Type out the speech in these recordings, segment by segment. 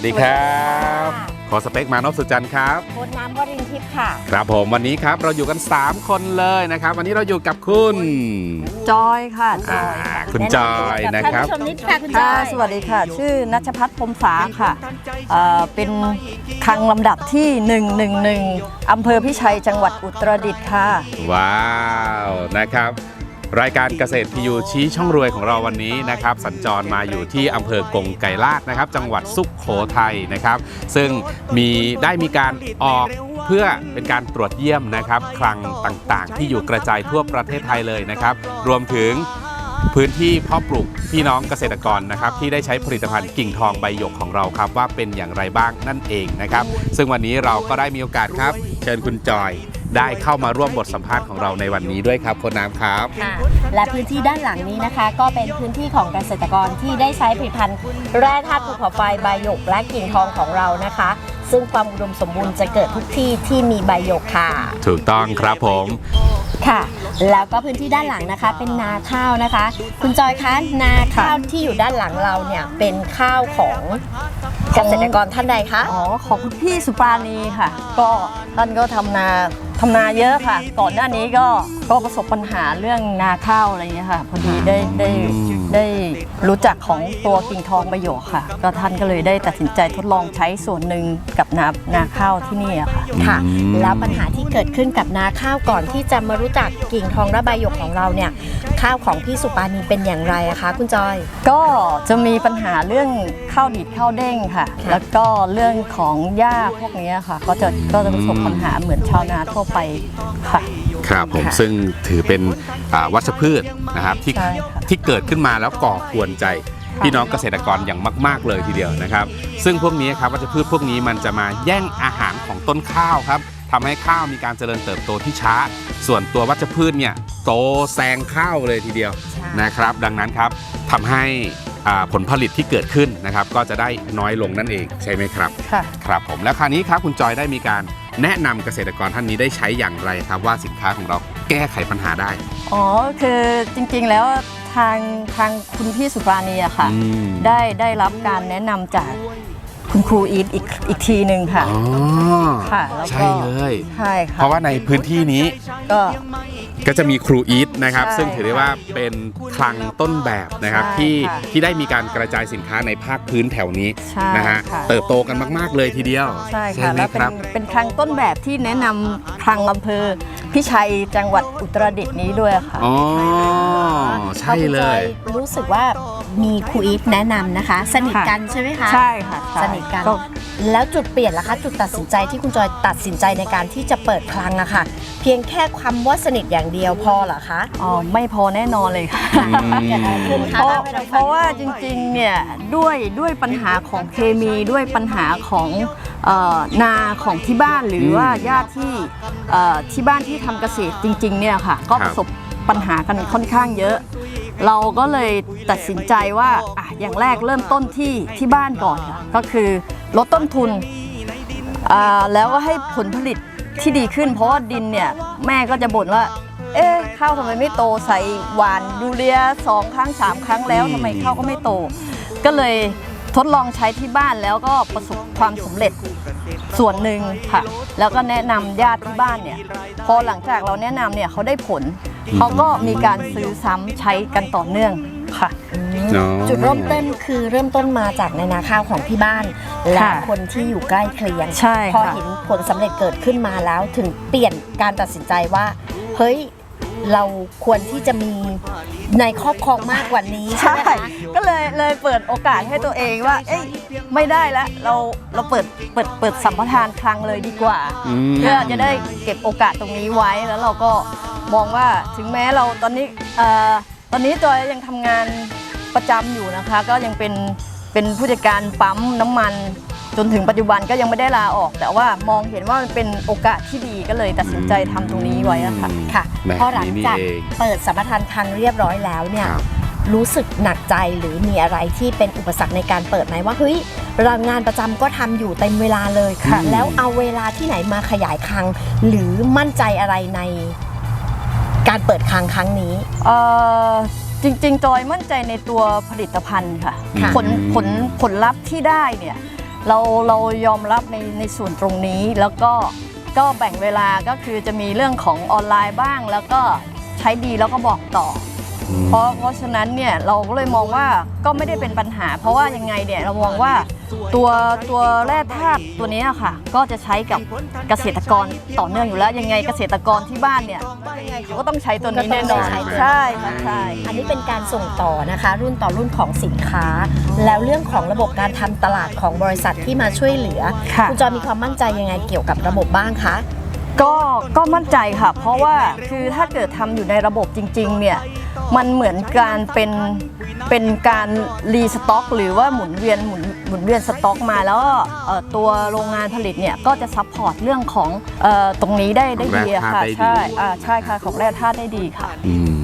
สวัสดีครับ ขอสเต็กมานพสุจันทร์ครับโค้ดน้ำวรินทิพย์ค่ะ ครับผมวันนี้ครับเราอยู่กัน 3 คนเลยนะครับ วันนี้เราอยู่กับคุณจอยค่ะจอ่าอยค่ะคุณจอยนะครับ ท่านผู้ชมนิดค่ะคุณจค่ะอยสวัสดีค่ะ ชื่อนัชพัฒน์พรหมสาค่ะเอ่อเป็นคลังลำดับที่ 111อำเภอพิชัยจังหวัดอุตรดิตถ์ค่ะ ว้าวนะครับ รายการเกษตรพียูชี้ช่องรวยของเราวันนี้นะครับ สัญจรมาอยู่ที่อำเภอกงไก่ลาดนะครับ จังหวัดสุขโขทัยนะครับ ซึ่งมีได้มีการออกเพื่อเป็นการตรวจเยี่ยมนะครับ คลังต่างๆ ที่อยู่กระจายทั่วประเทศไทยเลยนะครับ รวมถึงพื้นที่เพาะปลูกพี่น้องเกษตรกรนะครับ ที่ได้ใช้ผลิตภัณฑ์กิ่งทองใบหยกของเราครับ ว่าเป็นอย่างไรบ้างนั่นเองนะครับ ซึ่งวันนี้เราก็ได้มีโอกาสครับ เชิญคุณจอย ได้เข้ามาร่วมบทสัมภาษณ์ของเราในวันนี้ด้วยครับคนน้ำครับ ค่ะและพื้นที่ด้านหลังนี้นะคะ ก็เป็นพื้นที่ของเกษตรกรที่ได้ใช้ผลิตภัณฑ์แร่ธาตุภูเขาไฟใบหยกและกิ่งทองของเรานะคะ ซึ่งความอุดมสมบูรณ์จะเกิดทุกที่ที่มีใบหยกค่ะ ถูกต้องครับผม ค่ะ แล้วก็พื้นที่ด้านหลังนะคะ เป็นนาข้าวนะคะ คุณจอยคะนาข้าวที่อยู่ด้านหลังเราเนี่ยเป็นข้าวของเกษตรกรท่านใดคะ อ๋อ ของคุณพี่สุปราณีค่ะ ก็ท่านก็ทำนา ทำนาเยอะค่ะ ก่อนหน้านี้ก็ก็ประสบปัญหาเรื่องนาข้าวอะไรอย่างเงี้ยค่ะ พอดีได้ได้ ได้รู้จักของตัวกิ่งทองประโยชน์ค่ะ ก็ท่านก็เลยได้ตัดสินใจทดลองใช้ส่วนหนึ่งกับนานาข้าวที่นี่อะค่ะ ค่ะ อืม แล้วปัญหาที่เกิดขึ้นกับนาข้าวก่อนที่จะมารู้จักกิ่งทองและใบหยกของเราเนี่ยข้าวของพี่สุปานีเป็นอย่างไรอะคะคุณจอย ก็จะมีปัญหาเรื่องข้าวดีดข้าวเด้งค่ะค่ะแล้วก็เรื่องของหญ้าพวกนี้ค่ะ ก็จะก็จะประสบปัญหาเหมือนชาวนาทั่วไปค่ะ ครับผมค่ะ ซึ่งถือเป็นอ่าวัชพืชนะครับที่ใช่ค่ะ ที่เกิดขึ้นมาแล้วก่อกวนใจพี่น้องเกษตรกรอย่างมาก ๆ เลยทีเดียวนะครับ ซึ่งพวกนี้ครับวัชพืชพวกนี้มันจะมาแย่งอาหารของต้นข้าวครับทำให้ข้าวมีการเจริญเติบโตที่ช้า ส่วนตัววัชพืชเนี่ยโตแซงข้าวเลยทีเดียวนะครับดังนั้นครับทำให้อ่าผลผลิตที่เกิดขึ้นนะครับ ก็จะได้น้อยลงนั่นเองใช่ไหมครับค่ะ ครับผมแล้วคราวนี้ครับคุณจอยได้มีการ แนะนำเกษตรกรท่านนี้ได้ใช้อย่างไรครับว่าสินค้าของเราแก้ไขปัญหาได้ อ๋อคือจริงๆแล้วทางทางคุณพี่สุปราณีอะค่ะ อืม ได้ได้รับการแนะนำจาก คุณครูอีทอีกอีกทีหนึ่งค่ะ อ๋อค่ะแล้วก็ใช่เลย ใช่เพค่ะราะว่าในพื้นที่นี้ก็ก็จะมีครูอีทนะครับ ใช่ซึ่งถือได้ว่าเป็นคลังต้นแบบนะครับใช่ที่ค่ะที่ได้มีการกระจายสินค้าในภาคพื้นแถวนี้ใช่นะฮะค่ะ เติบโตกันมาก ๆ เลยทีเดียวใช่ค่ะไหมแล้วเป็คนรับ เป็นคลังต้นแบบที่แนะนำคลังอำเภอพิชัยจังหวัดอุตรดิตถ์นี้ด้วยค่ะ อ๋อ ใช่เลยพอคุณจอรู้สึกว่ามีครูอีฟแนะนำนะคะ สนิทกันใช่ไหมคะ ใช่ค่ะใช่สนิทกัน ก็ แล้วจุดเปลี่ยนล่ะคะ จุดตัดสินใจที่คุณจอยตัดสินใจในการที่จะเปิดคลังอะค่ะ เพียงแค่คำว่าสนิทอย่างเดียวพอเหรอคะอ๋อไม่พอแน่นอนเลยค่ะ เกิดอะไรขึ้นเพคะราะเล่าให้เราเพฟังราะว่าจริงๆ เนี่ยด้วยด้วยปัญหาของเคมีด้วยปัญหาของเอ่อนาของที่บ้านหรือมว่าญาติที่เอ่อที่บ้านที่ทำเกษตรจริงๆ เนี่ยค่ะ ก็ครับประสบปัญหากันค่อนข้างเยอะ เราก็เลยตัดสินใจว่าอะอย่างแรกเริ่มต้นที่ที่บ้านก่อนค่ะก็คือลดต้นทุนอ่าแล้วก็ให้ผลผลิตที่ดีขึ้น เพราะว่าดินเนี่ยแม่ก็จะบ่นว่า เอ๊ะข้าวทำไมไม่โตใส่หวานยูเรียสองครั้งสามครั้งแล้วอืมทำไมข้าวก็ไม่โต ก็เลยทดลองใช้ที่บ้านแล้วก็ประสบความสำเร็จส่วนหนึ่งค่ะ แล้วก็แนะนำญาติที่บ้านเนี่ย พอหลังจากเราแนะนำเนี่ยเขาได้ผล เขาก็มีการซื้อซ้ำใช้กันต่อเนื่องค่ะเนาะจุดเริ่มต้นคือเริ่มต้นมาจากในนาข้าวของที่บ้าน และค่ะคนที่อยู่ใกล้เคียงใช่พอค่ะ เห็นผลสำเร็จเกิดขึ้นมาแล้วถึงเปลี่ยนการตัดสินใจว่า เฮ้ย เราควรที่จะมีในครอบครองมากกว่านี้ใช่ใช่ไหมคะก็เลยเลยเปิดโอกาสให้ตัวเองว่า เอ้ยไม่ได้แล้วเราเราเปิดเปิดเปิดสัมปทานคลังเลยดีกว่า อืม เพื่อจะได้เก็บโอกาสตรงนี้ไว้แล้วเราก็ มองว่าถึงแม้เราตอนนี้เอ่อตอนนี้จอยยังทำงานประจำอยู่นะคะ ก็ยังเป็นเป็นผู้จัดการปั๊มน้ำมัน จนถึงปัจจุบันก็ยังไม่ได้ลาออก แต่ว่ามองเห็นว่ามันเป็นโอกาสที่ดีก็เลยตัดสินใจทำตรงนี้ไว้อะค่ะ ค่ะแบบพอหลังนี้นี่จากเองเปิดสัมปทานคลังเรียบร้อยแล้วเนี่ย ครับ รู้สึกหนักใจหรือมีอะไรที่เป็นอุปสรรคในการเปิดไหมว่าเฮ้ยเรางานประจำก็ทำอยู่เต็มเวลาเลยค่ะ แล้วเอาเวลาที่ไหนมาขยายคลัง หรือมั่นใจอะไรใน การเปิดคลังครั้งนี้ เอ่อจริงๆ จอยมั่นใจในตัวผลิตภัณฑ์ค่ะ ค่ะ ผลผลผลลัพธ์ที่ได้เนี่ยเราเรายอมรับในในส่วนตรงนี้แล้วก็ก็แบ่งเวลาก็คือจะมีเรื่องของออนไลน์บ้าง แล้วก็ใช้ดีแล้วก็บอกต่อเพราะเพราะฉะนั้นเนี่ยเราก็เลยมองว่าก็ไม่ได้เป็นปัญหา เพราะว่ายังไงเนี่ยเรามองว่า ตัวตัวแร่ธาตุตัวนี้อะค่ะ ก็จะใช้กับเกษตรกรต่อเนื่องอยู่แล้วยังไงเกษตรกรที่บ้านเนี่ยยังไงเขาก็ต้องใช้ตัวนี้แน่นอนก็ต้องใช้ใช่ค่ะใช่อันนี้เป็นการส่งต่อนะคะ รุ่นต่อรุ่นของสินค้า แล้วเรื่องของระบบการทำตลาดของบริษัทที่มาช่วยเหลือค่ะณจอยมีความมั่นใจยังไงเกี่ยวกับระบบบ้างคะ ก็ก็มั่นใจค่ะ เพราะว่าคือถ้าเกิดทำอยู่ในระบบจริง ๆ เนี่ย มันเหมือนการเป็นเป็นการรีสต็อก หรือว่าหมุนเวียนหมุนหมุนเวียนสต็อกมาแล้วก็เอ่อตัวโรงงานผลิตเนี่ยก็จะซัพพอร์ตเรื่องของเอ่อตรงนี้ได้ได้ดีอะค่ะแร่ธาตุได้ดีใช่อ่าใช่ค่ะของแร่ธาตุได้ดีค่ะอืม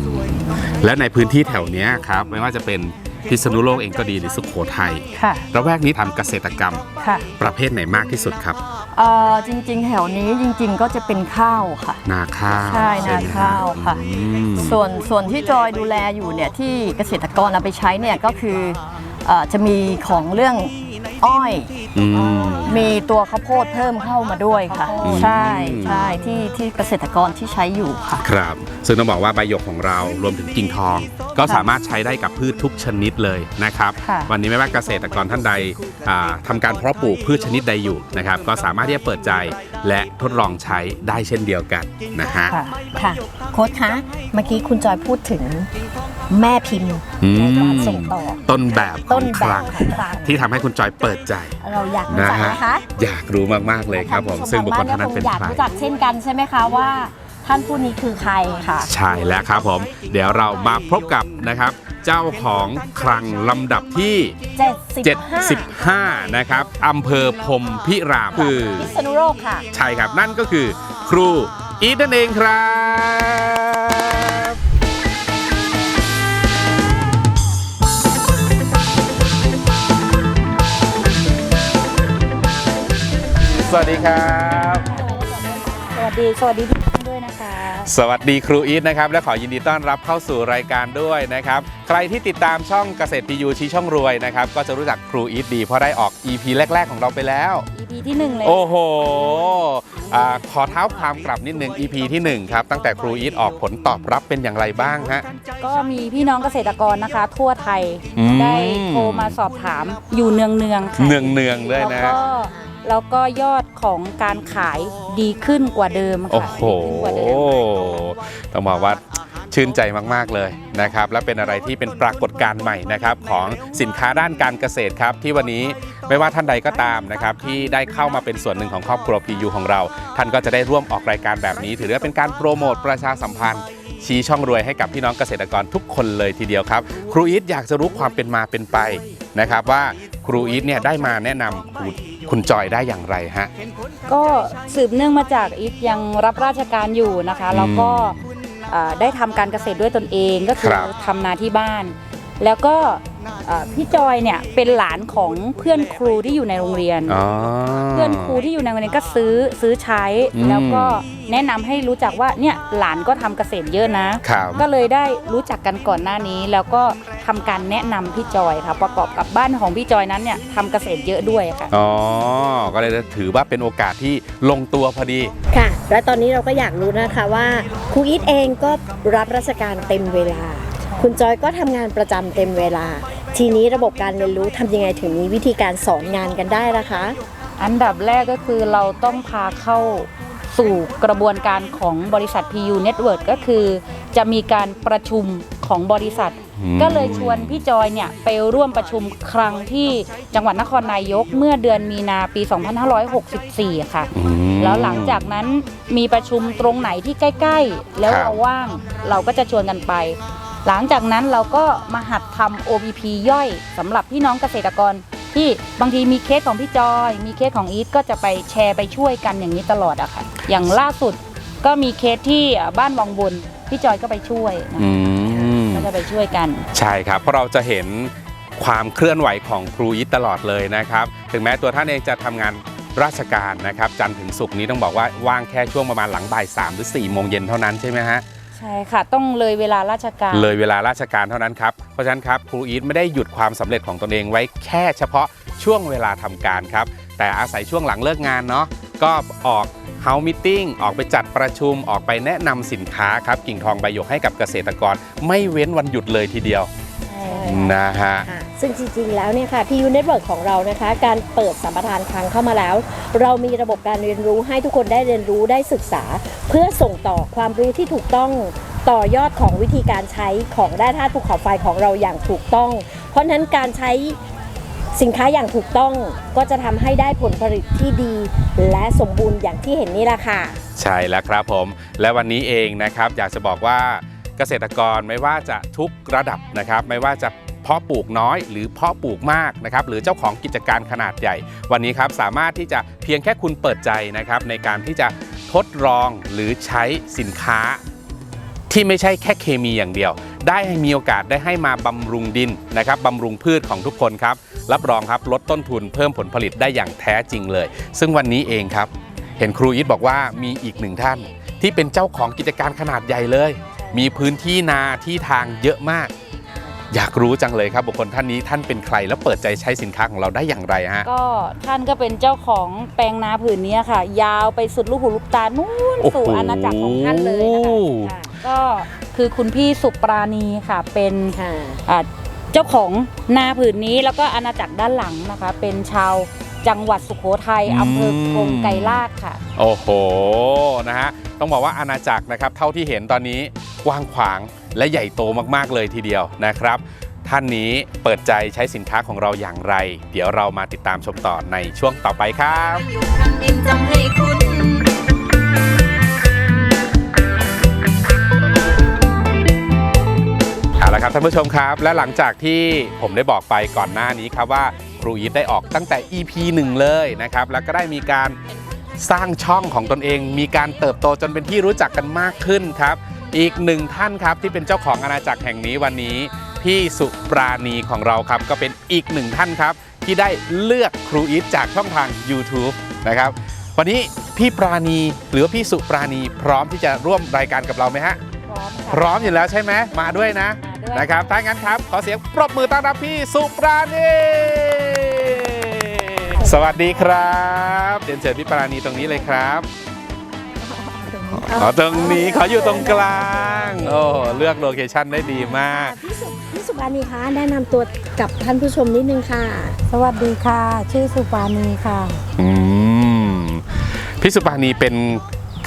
และในพื้นที่แถวเนี้ยครับไม่ว่าจะเป็น พิษณุโลกเองก็ดีหรือสุโขทัยค่ะระแวกนี้ทำเกษตรกรรม ค่ะประเภทไหนมากที่สุดครับเอ่อจริงๆ แถวนี้จริงๆก็จะเป็นข้าวค่ะ นาข้าวใช่ไหมนาข้าวค่ะ อืมส่วนส่วนที่จอยดูแลอยู่เนี่ยที่เกษตรกรเอาไปใช้เนี่ยก็คือเอ่อจะมีของเรื่อง อ้อย อืม มีตัวข้าวโพดเพิ่มเข้ามาด้วยค่ะอืมใช่ใช่ที่ที่เกษตรกรที่ใช้อยู่ค่ะ ครับ ซึ่งต้องบอกว่าใบหยกของเรารวมถึงกิ่งทอง ก็สามารถใช้ได้กับพืชทุกชนิดเลยนะครับ ค่ะ วันนี้ไม่ว่าเกษตรกรท่านใดอ่าทำาการเพาะปลูกพืชชนิดใดอยู่นะครับ ก็สามารถที่จะเปิดใจและทดลองใช้ได้เช่นเดียวกันนะฮะ ค่ะ ค่ะ โค้ชคะ เมื่อกี้คุณจอยพูดถึง แม่พิมพ์อืมในการส่งต่อ ต้นแบบขต้อนงแบคลับงของคลัง ที่ทำให้คุณจอยเปิดใจเราอยากรู้นะจักฮะนะคะอยากรู้มากๆเลยครับผมซึ่งบุคคลท่านนั้นเป็นอยากใคร รู้จักเช่นกันใช่ไหมคะว่า ท่านผู้นี้คือใครค่ะ ใช่แล้วครับผม เดี๋ยวเรามาพบกับนะครับ เจ้าของคลังลำดับที่ 75 75 นะครับอำเภอพรหมพิรามคือพิษณุโลกค่ะ ใช่ครับ นั่นก็คือครูอีทนั่นเองครับ สวัสดีครับ สวัสดีสวัสดีทุกท่านด้วยนะคะ สวัสดีครูอีทนะครับ และขอยินดีต้อนรับเข้าสู่รายการด้วยนะครับ ใครที่ติดตามช่องเกษตรพียูชี้ช่องรวยนะครับ ก็จะรู้จักครูอีทดีเพราะได้ออก EP แรก ๆ ของเราไปแล้ว EP ที่หนึ่งเลยโอ้โหอาขอเท้าความกลับนิดนึง EP ที่1ครับ ตั้งแต่ครูอีทออกผลตอบรับเป็นอย่างไรบ้างฮะ ก็มีพี่น้องเกษตรกรนะคะ ทั่วไทยอืม ได้โทรมาสอบถามอยู่เนืองเนืองๆค่ะเนืองเนืองๆเลยแล้วนะก็ฮะ แล้วก็ยอดของการขายดีขึ้นกว่าเดิมโอ้ค่ะโห ดีขึ้นกว่าเดิมต้องบอกว่าชื่นใจมากๆเลยนะครับ และเป็นอะไรที่เป็นปรากฏการณ์ใหม่นะครับของสินค้าด้านการเกษตรครับ ที่วันนี้ไม่ว่าท่านใดก็ตามนะครับที่ได้เข้ามาเป็นส่วนหนึ่งของครอบครัว PU ของเรา ท่านก็จะได้ร่วมออกรายการแบบนี้ ถือว่าเป็นการโปรโมทประชาสัมพันธ์ ชี้ช่องรวยให้กับพี่น้องเกษตรกรทุกคนเลยทีเดียวครับ ครูอีทอยากจะรู้ความเป็นมาเป็นไปนะครับว่าครูอีทเนี่ยได้มาแนะนำคุณ คุณจอยได้อย่างไรฮะ ก็สืบเนื่องมาจากอีทยังรับราชการอยู่นะคะ แล้วก็อ่าได้ทำการเกษตรด้วยตนเองก็คือครับ ทำนาที่บ้าน แล้วก็ อ่าพี่จอยเนี่ยเป็นหลานของเพื่อนครูที่อยู่ในโรงเรียน อ๋อ เพื่อนครูที่อยู่ในโรงเรียนก็ซื้อซื้อใช้ อืม แล้วก็แนะนำให้รู้จักว่าเนี่ยหลานก็ทำเกษตรเยอะนะ ครับ ก็เลยได้รู้จักกันก่อนหน้านี้ แล้วก็ทำการแนะนำพี่จอยค่ะประกอบกับบ้านของพี่จอยนั้นเนี่ยทำเกษตรเยอะด้วยค่ะ อ๋อ ก็เลยถือว่าเป็นโอกาสที่ลงตัวพอดี ค่ะ และตอนนี้เราก็อยากรู้นะคะว่าครูอีทเองก็รับราชการเต็มเวลา คุณจอยก็ทำงานประจำเต็มเวลา ทีนี้ระบบการเรียนรู้ทำยังไงถึงมีวิธีการสอนงานกันได้ล่ะคะ อันดับแรกก็คือเราต้องพาเข้าสู่กระบวนการของบริษัท PU Network ก็คือ จะมีการประชุมของบริษัทอืมก็เลยชวนพี่จอยเนี่ยไปร่วมประชุมครั้งที่จังหวัดนครนายกเมื่อเดือนมีนาปี 2564 ค่ะอืมแล้วหลังจากนั้นมีประชุมตรงไหนที่ใกล้ ๆ แล้วครับเราว่างเราก็จะชวนกันไป หลังจากนั้นเราก็มาหัดทำ OBP ย่อยสำหรับพี่น้องเกษตรกร ที่บางทีมีเคสของพี่จอย มีเคสของอีทก็จะไปแชร์ไปช่วยกันอย่างนี้ตลอดอะค่ะ อย่างล่าสุดก็มีเคสที่บ้านวังบนพี่จอยก็ไปช่วยนะอืมก็จะไปช่วยกัน ใช่ครับ เพราะเราจะเห็นความเคลื่อนไหวของครูยิตตลอดเลยนะครับ ถึงแม้ตัวท่านเองจะทำงานราชการนะครับ จันทร์ถึงศุกร์นี้ต้องบอกว่าว่างแค่ช่วงประมาณหลังบ่าย3หรือ4โมงเย็นเท่านั้นใช่ไหมฮะใช่ใช่ค่ะ ต้องเลยเวลาราชการ เลยเวลาราชการเท่านั้นครับ เพราะฉะนั้นครับครูอีทไม่ได้หยุดความสำเร็จของตนเองไว้แค่เฉพาะช่วงเวลาทำการครับ แต่อาศัยช่วงหลังเลิกงานเนาะก็ออกเฮามิทติ้งออกไปจัดประชุมออกไปแนะนำสินค้าครับกิ่งทองใบหยกให้กับเกษตรกร ไม่เว้นวันหยุดเลยทีเดียว นะฮะค่ะซึ่งจริงๆ แล้วเนี่ยค่ะ PU Network ของเรานะคะ การเปิดสัมปทานคลังเข้ามาแล้ว เรามีระบบการเรียนรู้ให้ทุกคนได้เรียนรู้ได้ศึกษา เพื่อส่งต่อความรู้ที่ถูกต้องต่อยอดของวิธีการใช้ของแร่ธาตุภูเขาไฟของเราอย่างถูกต้อง เพราะฉะนั้นการใช้สินค้าอย่างถูกต้องก็จะทำให้ได้ผลผลิตที่ดี และสมบูรณ์อย่างที่เห็นนี่แหละค่ะ ใช่แล้วครับผม และวันนี้เองนะครับ อยากจะบอกว่า เกษตรกรไม่ว่าจะทุกระดับนะครับ ไม่ว่าจะเพาะปลูกน้อยหรือเพาะปลูกมากนะครับหรือเจ้าของกิจการขนาดใหญ่ วันนี้ครับสามารถที่จะเพียงแค่คุณเปิดใจนะครับ ในการที่จะทดลองหรือใช้สินค้า ที่ไม่ใช่แค่เคมีอย่างเดียว ได้ให้มีโอกาสได้ให้มาบำรุงดินนะครับบำรุงพืชของทุกคนครับ รับรองครับลดต้นทุนเพิ่มผลผลิตได้อย่างแท้จริงเลย ซึ่งวันนี้เองครับ เห็นครูอิทบอกว่ามีอีกหนึ่งท่าน ที่เป็นเจ้าของกิจการขนาดใหญ่เลย มีพื้นที่นาที่ทางเยอะมาก อยากรู้จังเลยครับบุคคลท่านนี้ท่านเป็นใครแล้วเปิดใจใช้สินค้าของเราได้อย่างไรฮะ ก็ท่านก็เป็นเจ้าของแปลงนาผืนนี้ค่ะ ยาวไปสุดลูกหูลูกตานู่นโอ้โห สู่อาณาจักรของท่านเลยนะคะก็คือคุณพี่สุปราณีค่ะเป็นค่ะ อ่าเจ้าของนาผืนนี้แล้วก็อาณาจักรด้านหลังนะคะ เป็นชาว จังหวัดสุโขทัยอำเภอกงไกรลาดค่ะ โอ้โหนะฮะต้องบอกว่าอาณาจักรนะครับ เท่าที่เห็นตอนนี้กว้างขวางและใหญ่โตมากๆเลยทีเดียวนะครับ ท่านนี้เปิดใจใช้สินค้าของเราอย่างไร เดี๋ยวเรามาติดตามชมต่อในช่วงต่อไปครับอยู่คำดินจำให้คุณเอาละครับท่านผู้ชมครับ และหลังจากที่ผมได้บอกไปก่อนหน้านี้ครับว่า รูอีทได้ออกตั้งแต่ EP 1 เลยนะครับ แล้วก็ได้มีการสร้างช่องของตนเอง มีการเติบโตจนเป็นที่รู้จักกันมากขึ้นครับ อีกหนึ่งท่านครับที่เป็นเจ้าของอาณาจักรแห่งนี้วันนี้ พี่สุปราณีของเราครับ ก็เป็นอีกหนึ่งท่านครับ ที่ได้เลือกครูอีทจากช่องทาง YouTube นะครับ วันนี้พี่ปราณีหรือว่าพี่สุปราณีพร้อมที่จะร่วมรายการกับเราไหมฮะ พร้อมพค่ะร้อมอยู่แล้วใช่ไหมมาด้วยนะมาด้วย นะครับถ้างั้นครับ ขอเสียงปรบมือต้อนรับพี่สุปราณี สวัสดีครับเรียนเชิญพี่ปราณีตรงนี้เลยครับอ๋อตรงนี้ขออยู่ตรงกลาง โอ้เลือกโลเคชั่นได้ดีมาก พี่สุพี่สุปราณีคะแนะนำตัวกับท่านผู้ชมนิดนึงค่ะ สวัสดีค่ะ ชื่อสุปานีค่ะ อืมพี่สุปราณีเป็น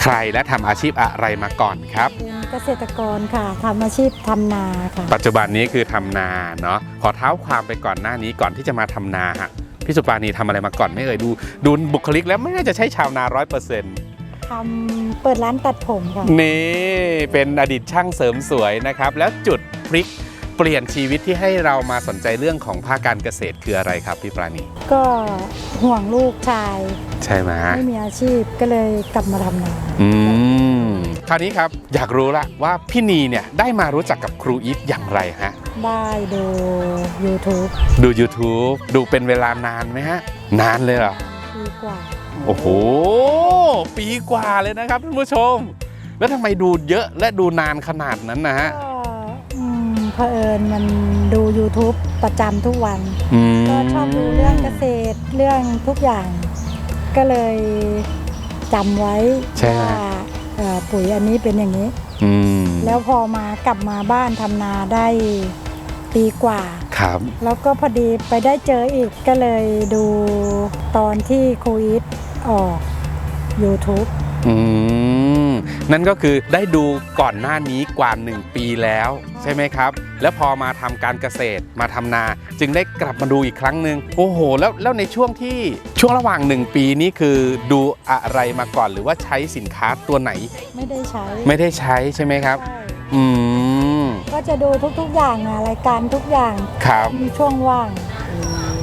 ใครและทำอาชีพอะไรมาก่อนครับ เป็นเกษตรกรค่ะทำอาชีพทำนาค่ะ ปัจจุบันนี้คือทำนาเนาะขอเท้าความไปก่อนหน้านี้ก่อนที่จะมาทำนาฮะ พี่สุปราณีทำอะไรมาก่อนไม่เอ่ยดูดูบุคลิกแล้วไม่น่าจะใช่ชาวนาร้อยเปอร์เซ็นต์ทำเปิดร้านตัดผมค่ะนี่เป็นอดีตช่างเสริมสวยนะครับ แล้วจุดพลิกเปลี่ยนชีวิตที่ให้เรามาสนใจเรื่องของภาคการเกษตรคืออะไรครับพี่ปราณีก็ห่วงลูกชาย ใช่ไหมไม่มีอาชีพก็เลยกลับมาทำนาอืมคราวนี้ครับอยากรู้ละว่าพี่นีเนี่ยได้มารู้จักกับครูอีทอย่างไรฮะ ได้ดู YouTube ดู YouTube ดูเป็นเวลานานไหมฮะ นานเลยเหรอปีกว่า โอ้โห ปีกว่าเลยนะครับท่านผู้ชม แล้วทำไมดูเยอะและดูนานขนาดนั้นนะฮะ ก็อืมเผอิญมันดู YouTube ประจำทุกวัน อืมก็ชอบดูเรื่องเกษตรเรื่องทุกอย่าง ก็เลยจำไว้ใช่ไหมว่าเอ่อปุ๋ยอันนี้เป็นอย่างนี้ อืมแล้วพอมากลับมาบ้านทำนาได้ ปีกว่า ครับ แล้วก็พอดีไปได้เจออีกก็เลยดูตอนที่ครูอิทออก YouTube อืม นั่นก็คือได้ดูก่อนหน้านี้กว่า 1 ปีแล้ว ใช่ไหมครับ แล้วพอมาทำการเกษตรมาทำนา จึงได้กลับมาดูอีกครั้งหนึ่งโอ้โห แล้วแล้วในช่วงที่ช่วงระหว่าง 1 ปีนี้คือดูอะไรมาก่อนหรือว่าใช้สินค้าตัวไหน ไม่ได้ใช้ไม่ได้ใช้ใช่ไหมครับ ใช่อืม ก็จะดูทุกๆอย่างนะรายการทุกอย่างครับมีช่วงว่าง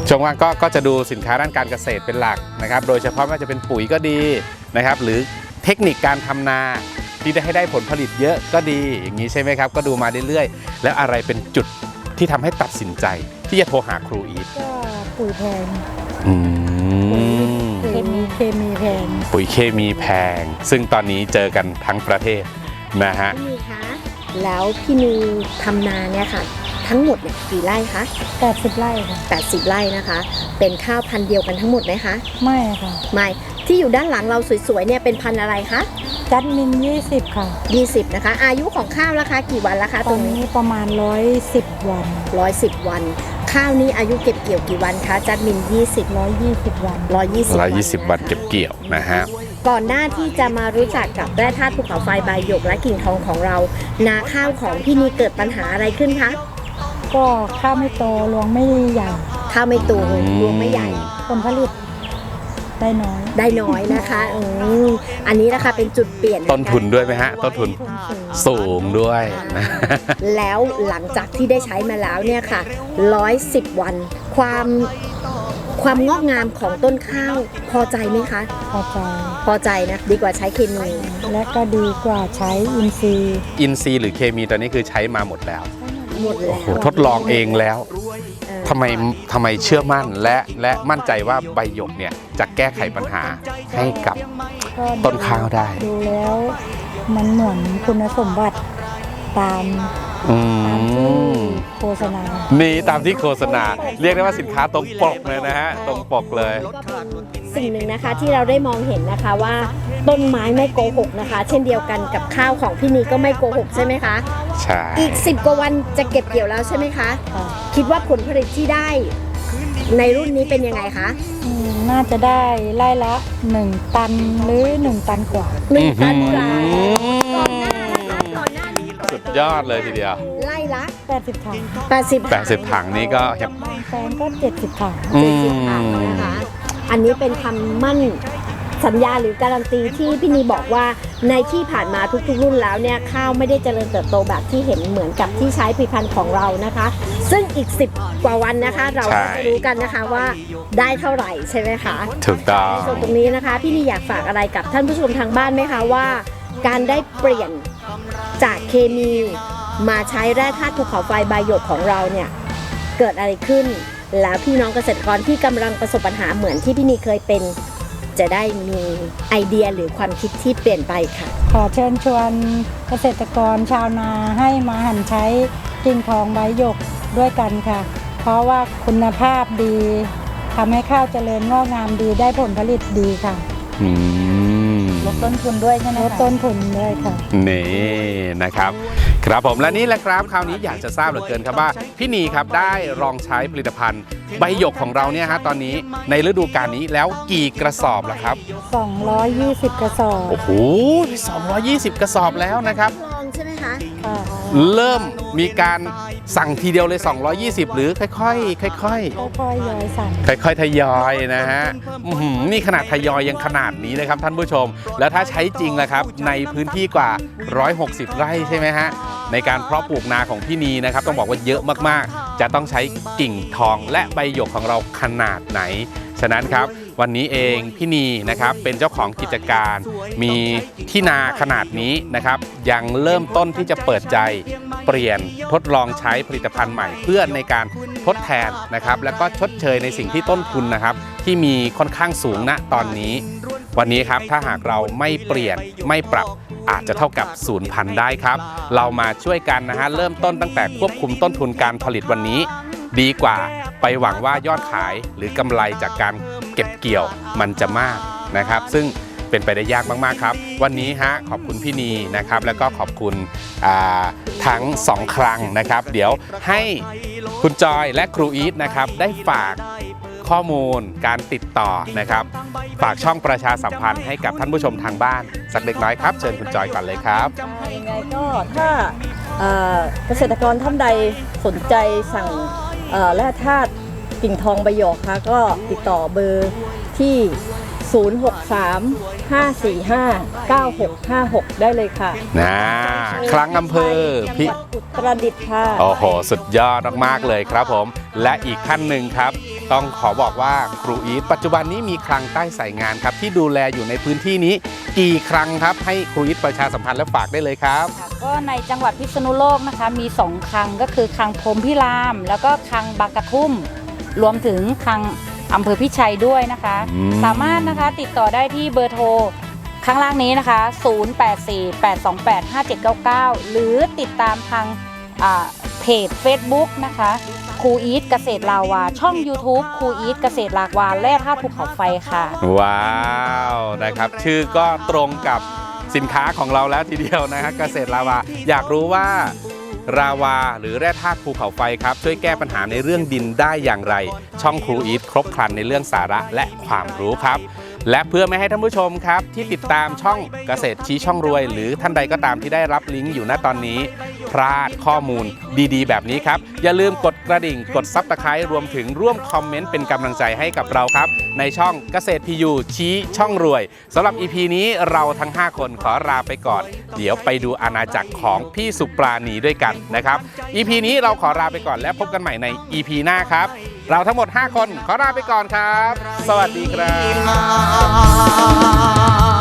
ช่วงว่างก็ก็จะดูสินค้าด้านการเกษตรเป็นหลักนะครับ โดยเฉพาะไม่ว่าจะเป็นปุ๋ยก็ดีนะครับ หรือเทคนิคการทำนาที่ได้ให้ได้ผลผลิตเยอะก็ดีอย่างนี้ใช่ไหมครับ ก็ดูมาเรื่อยๆ แล้วอะไรเป็นจุดที่ทำให้ตัดสินใจ ที่จะโทรหาครูอีทก็ปุ๋ยแพงอืมปุ๋ยเคมีแพง ปุ๋ยเคมีแพง ซึ่งตอนนี้เจอกันทั้งประเทศนะฮะพี่นีคะ แล้วพี่นีทำนาเนี่ยค่ะ ทั้งหมดเนี่ยกี่ไร่คะ80ไร่ค่ะ 80 ไร่นะคะ เป็นข้าวพันธุ์เดียวกันทั้งหมดไหมคะไม่ค่ะ ไม่ที่อยู่ด้านหลังเราสวยๆเนี่ยเป็นพันธุ์อะไรคะจัดมิน20 ค่ะ 20 นะคะ อายุของข้าวราคากี่วันละคะตตอรนงนี้นี้ประมาณ 110 วัน 110 วัน ข้าวนี้อายุเก็บเกี่ยวกี่วันคะจัดมิน20 120 วัน 120 120วันเก็บเกี่ยวนะฮะ ก่อนหน้าที่จะมารู้จักกับแร่ธาตุภูเขาไฟใบหยกและกิ่งทองของเรา นาข้าวของพี่นีเกิดปัญหาอะไรขึ้นคะก็ข้าวไม่โตรวงไม่ใหญ่ข้าวไม่ตูมรวงไม่ใหญ่ผลผลิตได้น้อยได้น้อยนะคะอืมอันนี้นะคะเป็นจุดเปลี่ยนต้นทุนด้วยไหมฮะ ต้นทุนทุนสูงสูงด้วยนะแล้วหลังจากที่ได้ใช้มาแล้วเนี่ยค่ะ 110 วัน ความความงอกงามของต้นข้าวพอใจไหมคะ พอใจ พอใจนะดีกว่าใช้เคมีและก็ดีกว่าใช้อินทรีย์อินซีย์หรือเคมีตอนนี้คือใช้มาหมดแล้วหมดโอ้แล้วโหทดลองเองแล้วเออทำไมทำไมเชื่อมั่นและและมั่นใจว่าใบหยกเนี่ยจะแก้ไขปัญหาให้กับก็ต้นข้าวได้ ดูแล้วมันเหมือนคุณสมบัติตาม อืตามที่มโฆษณานี่ตามที่โฆษณา เรียกได้ว่าสินค้าตรงปกเลยนะฮะ ตรงปกเลย ก็เป็นสิ่งหนึ่งนะคะที่เราได้มองเห็นนะคะว่าต้นไม้ไม่โกหกนะคะ เช่นเดียวกันกับข้าวของพี่นีก็ไม่โกหกใช่ไหมคะ ใช่ อีก 10 กว่าวันจะเก็บเกี่ยวแล้วใช่ไหมคะค่ะคิดว่าผลผลิตที่ได้ในรุ่นนี้เป็นยังไงคะอืมน่าจะได้ไล่ละ 1 ตันหรือ 1 ตันกว่า หนึ่งตันกว่าอื้อหืก่อนหอ ยอดเลยทีเดียว ไล่ละ 80ถัง80 80 ถังนี่ก็แฮปบางแปลงก็ 70ถังอืเจ็ดสิบมถังนะคะ อันนี้เป็นคำมั่นสัญญาหรือการันตีที่พี่นีบอกว่าในที่ผ่านมาทุกๆรุ่นแล้วเนี่ยข้าวไม่ได้เจริญเติบโตแบบที่เห็นเหมือนกับที่ใช้ผลิตภัณฑ์ของเรานะคะ ซึ่งอีก 10 กว่าวันนะคะ เราก็จะรู้กันนะคะว่าได้เท่าไหร่ใช่ไหมคะ ถูกต้อง ส่วนตรงนี้นะคะพี่นีอยากฝากอะไรกับท่านผู้ชมทางบ้านไหมคะว่า การได้เปลี่ยน จากเคมีมาใช้แร่ธาตุภูเขาไฟใบหยกของเราเนี่ยเกิดอะไรขึ้น แล้วพี่น้องเกษตรกรที่กำลังประสบปัญหาเหมือนที่พี่นีเคยเป็น จะได้มีไอเดียหรือความคิดที่เปลี่ยนไปค่ะ ขอเชิญชวนเกษตรกรชาวนาให้มาหันใช้กิ่งทองใบหยกด้วยกันค่ะ เพราะว่าคุณภาพดีทำให้ข้าวเจริญงอกงามดีได้ผลผลิตดีค่ะ อืม ลดต้นทุนด้วยใช่ไหมลดคะต้นทุนด้วยค่ะ นี่นะครับ ครับผมและนี่แหละครับคราวนี้อยากจะทราบเหลือเกินครับว่า พี่นีครับได้ลองใช้ผลิตภัณฑ์ ใบหยกของเราเนี่ยฮะตอนนี้ในฤดูกาลนี้แล้วกี่กระสอบแล้วครับ220 กระสอบ โอ้โห220 กระสอบแล้วนะครับลอง ใช่ไหมคะค่ะเริ่มมีการสั่งทีเดียวเลย 220 หรือค่อยๆค่อยๆค่อยๆย้อยสั่งค่อยๆทยอยนะฮะอื้อหือนี่ขนาดทยอยยังขนาดนี้นะครับท่านผู้ชม แล้วถ้าใช้จริงล่ะครับในพื้นที่กว่า 160 ไร่ใช่ไหมฮะในการเพาะปลูกนาของพี่นีนะครับ ต้องบอกว่าเยอะมากๆ จะต้องใช้กิ่งทองและใบหยกของเราขนาดไหน ฉะนั้นครับ วันนี้เองพี่นีนะครับเป็นเจ้าของกิจการมีที่นาขนาดนี้นะครับ ยังเริ่มต้นที่จะเปิดใจเปลี่ยนทดลองใช้ผลิตภัณฑ์ใหม่เพื่อในการทดแทนนะครับ แล้วก็ชดเชยในสิ่งที่ต้นทุนนะครับ ที่มีค่อนข้างสูงณตอนนี้ วันนี้ครับถ้าหากเราไม่เปลี่ยนไม่ปรับอาจจะเท่ากับศูนย์พันได้ครับ เรามาช่วยกันนะฮะเริ่มต้นตั้งแต่ควบคุมต้นทุนการผลิตวันนี้ ดีกว่าไปหวังว่ายอดขายหรือกำไรจากการ เก็บเกี่ยวมันจะมากนะครับ ซึ่งเป็นไปได้ยากมาก ๆ ครับ วันนี้ฮะขอบคุณพี่นีนะครับ แล้วก็ขอบคุณทั้งสองครั้งนะครับ เดี๋ยวให้คุณจอยและครูอีทนะครับ ได้ฝากข้อมูลการติดต่อนะครับ ฝากช่องประชาสัมพันธ์ให้กับท่านผู้ชมทางบ้าน สักเล็กน้อยครับ เชิญคุณจอยก่อนเลยครับยังไงก็ถ้าเกษตรกรท่านใดสนใจสั่งแร่ธาตุ กิ่งทองใบหยกค่ะก็ติดต่อเบอร์ที่ 063 545 9656 ได้เลยค่ะนะครั้งอำเภอจังพิหวัดอุตรดิตถ์ค่ะ โอ้โห สุดยอดมากๆเลยครับผม และอีกท่านหนึ่งครับ ต้องขอบอกว่าครูอีทปัจจุบันนี้มีคลังใต้สายงานครับ ที่ดูแลอยู่ในพื้นที่นี้ กี่ครั้งครับให้ครูอีทประชาสัมพันธ์และฝากได้เลยครับ ค่ะก็ในจังหวัดพิษณุโลกนะคะมี 2คลังก็คือคลังพรหมพิราม แล้วก็คลังบางกระทุ่ม รวมถึงคลังอำเภอพิชัยด้วยนะคะ อืม สามารถนะคะติดต่อได้ที่เบอร์โทรข้างล่างนี้นะคะ 0848285799 หรือติดตามทางอ่าเพจ Facebook นะคะครูอีทเกษตรลาวา ช่อง YouTube ครูอีทเกษตรลาวาแร่ธาตุภูเขาไฟค่ะ ว้าวนะครับ ชื่อก็ตรงกับสินค้าของเราแล้วทีเดียวนะฮะเกษตรลาวา อยากรู้ว่า ราวา หรือแร่ธาตุภูเขาไฟครับ ช่วยแก้ปัญหาในเรื่องดินได้อย่างไร ช่องครูอีทครบครันในเรื่องสาระและความรู้ครับ และเพื่อไม่ให้ท่านผู้ชมครับ ที่ติดตามช่องเกษตรชี้ช่องรวย หรือท่านใดก็ตามที่ได้รับลิงก์อยู่ณตอนนี้ พลาดข้อมูลดีๆ แบบนี้ครับ อย่าลืมกดกระดิ่ง กดซับสไครต์รวมถึงร่วมคอมเมนต์เป็นกำลังใจให้กับเราครับ ในช่องเกษตรพียูชี้ช่องรวยสำหรับ EP นี้เราทั้ง 5 คนขอลาไปก่อน เดี๋ยวไปดูอาณาจักรของพี่สุปราณีด้วยกันนะครับ EP นี้เราขอลาไปก่อนและพบกันใหม่ใน EP หน้าครับ เราทั้งหมด 5 คนขอลาไปก่อนครับ สวัสดีครับ